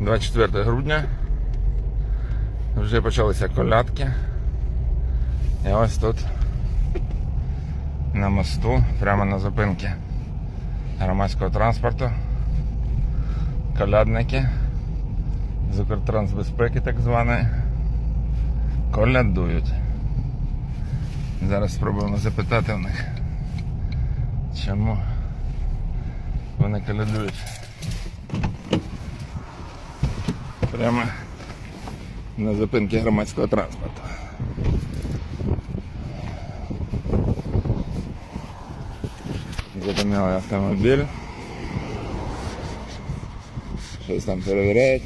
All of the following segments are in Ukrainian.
24 грудня. Вже почалися колядки. І ось тут на мосту, прямо на зупинці громадського транспорту. Колядники з Укртрансбезпеки так званої. Колядують. Зараз спробуємо запитати в них, чому вони колядують. Прямо на зупинці громадського транспорту. Зупинили автомобіль. Щось там перевіряють.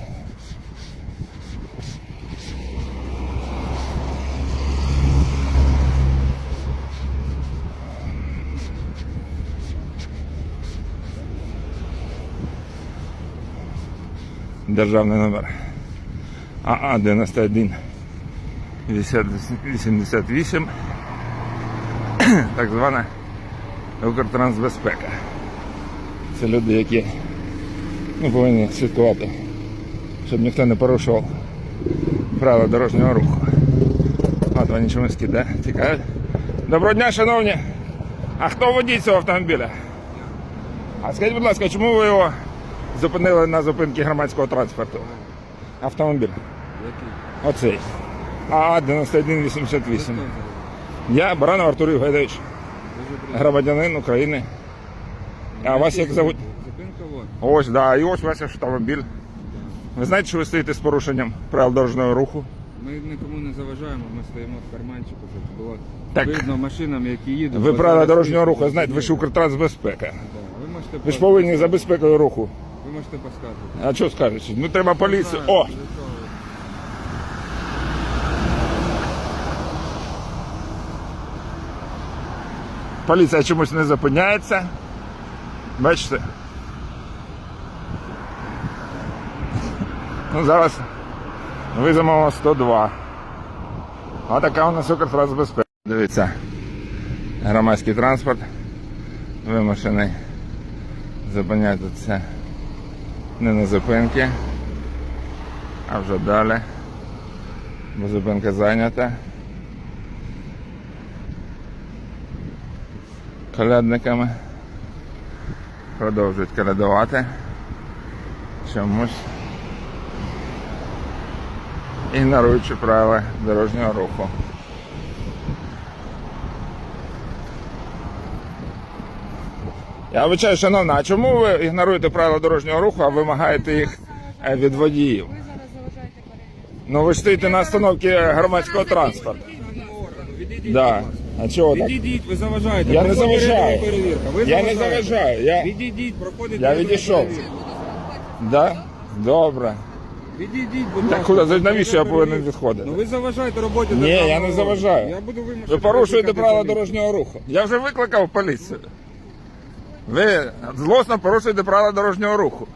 Державний номер. АА 91 88 так звана Укртрансбезпека. Це люди, які ну, повинні слідкувати, щоб ніхто не порушував правила дорожнього руху. От вони чомусь кидають, тікають. Доброго дня, шановні! А хто водій цього автомобіля? А скажіть, будь ласка, чому ви його зупинили на зупинці громадського транспорту? Автомобіль. Який? Оцей. АА 9188. Я Баранов Артур приємно. громадянин України. А вас як зовуть? Ось, да, і ось ваш автомобіль. Ви знаєте, що ви стоїте з порушенням правил дорожнього руху? Ми нікому не заважаємо, ми стоїмо в карманчику, щоб було Так. видно машинам, які їдуть. Ви правила дорожнього руху знаєте, ви ж. Укртрансбезпека. Да, Ви можете Ви ж повинні за безпекою руху. Ви можете поскати. А що скажете? Ну треба поліцію. О! Поліція чомусь не зупиняється. Бачите? Ну, зараз визовемо 102. А така у нас Укртрансбезпека. Дивіться, громадський транспорт вимушений зупинятися не на зупинки, а вже далі. Бо зупинка зайнята. Колядниками. Продовжують колядувати. Чомусь. Ігноруючи правила дорожнього руху. Я вибачаю, шановна, а чому ви ігноруєте правила дорожнього руху, а вимагаєте їх е, від водіїв? Ви зараз заважаєте перевірку. Ну ви ж стоїте на остановці громадського транспорту. Да. А чого так? Відійдіть, ви заважаєте. Я не Проходить заважаю. перевірка. Ви Я не заважаєте. заважаю. Я... Відійдіть, проходить Я відійшов. Да? Добре. Відійдіть, будь Так куди? За- навіщо я повинен відходити? Ну ви заважаєте роботі Ні, державного я не органу. заважаю. Я буду вимушений Ви порушуєте викликати правила поліцію. дорожнього руху. Я вже викликав поліцію. Ви злосно порушуєте правила дорожнього руху.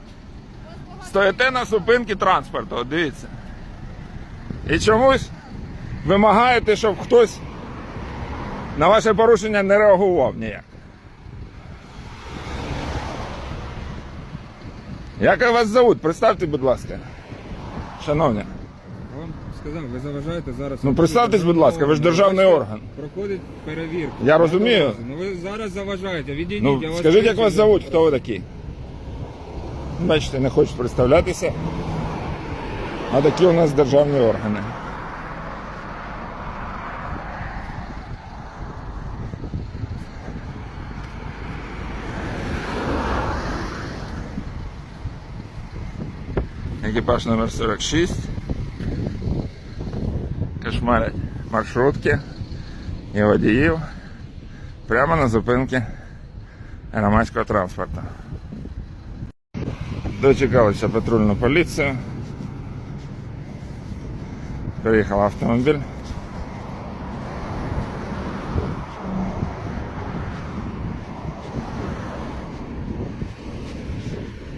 Стоїте на зупинці транспорту, от дивіться. І чомусь вимагаєте, щоб хтось на ваше порушення не реагував ніяк. Як вас зовуть? Представте, будь ласка. Шановні. Вам сказав, ви заважаєте зараз. Ну, представтесь, будь ласка, ви ж державний орган. Проходить перевірку. Я розумію. Ну ви зараз заважаєте. Відійдіть, Ну, я вас скажіть, як вас зовуть, хто ви такі? Бачите, не хочуть представлятися. А такі у нас державні органи. Екіпаж номер 46. Кошмарять маршрутки і водіїв прямо на зупинці громадського транспорту. Дочекалися патрульну поліцію. Приїхав автомобіль.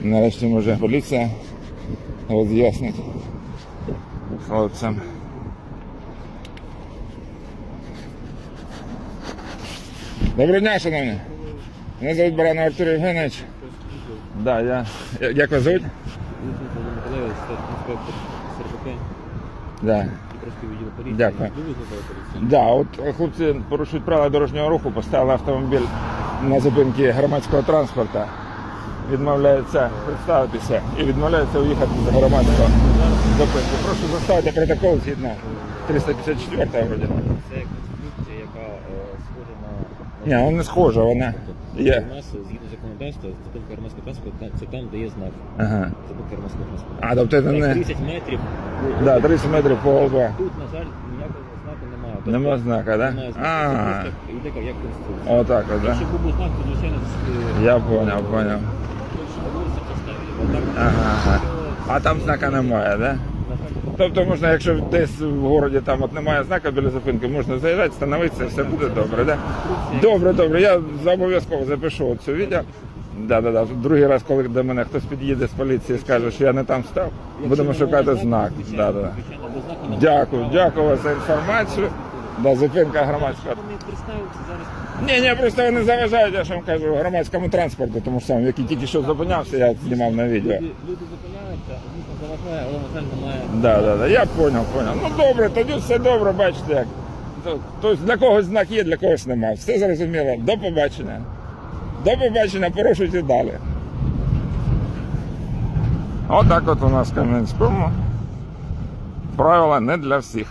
Нарешті може поліція роз'яснить хлопцям. Доброго дня, шановні. Мене звуть Баранов Артур Євгенович. Да, я. Як вас звуть? Да. Дякую. Да, от хлопці порушують правила дорожнього руху, поставили автомобіль на зупинки громадського транспорту, відмовляються представитися і відмовляються уїхати з громадського зупинки. Прошу заставити протокол згідно 354 вроді. Це конструкція, яка е, схожа на... Ні, вона не схожа, вона є. У нас, згідно законодавства, зупинка громадського транспорту, це там, де є знак. Ага. Зупинка громадського транспорту. А, тобто це Так, не 30 метрів. да, 30 метрів по лба. Тут, на жаль, ніякого знаку немає. Тобто, Нема знака, да? Немає знаку. А. Це просто йде як конструкція. Отак от, да? Якщо був знак, то звичайно е, Я понял, понял. більше доводиться поставити. А так, Ага, ага. А там знака немає, да? Тобто можна, якщо десь в городі там от немає знака біля зупинки, можна заїжджати, становитися, все буде добре, да? Добре, добре. Я обов'язково запишу цю відео. Да, да, да. Другий раз, коли до мене хтось під'їде з поліції і скаже, що я не там став, будемо шукати знак. Да, да. Дякую, дякую за інформацію. Да, зупинка громадського. Вони представилися зараз. Ні, ні, просто вони заважають, я ж вам кажу, громадському транспорту, тому що сам, який тільки що зупинявся, я знімав на відео. Люди, люди зупиняються, звісно, заважає, але, на жаль, немає. Да, да, да. Я понял, понял. Ну добре, тоді все добре, бачите як. Тобто для когось знак є, для когось нема. Все зрозуміло. До побачення. До побачення, порушуйте далі. Отак от у нас в Кам'янському. Правила не для всіх.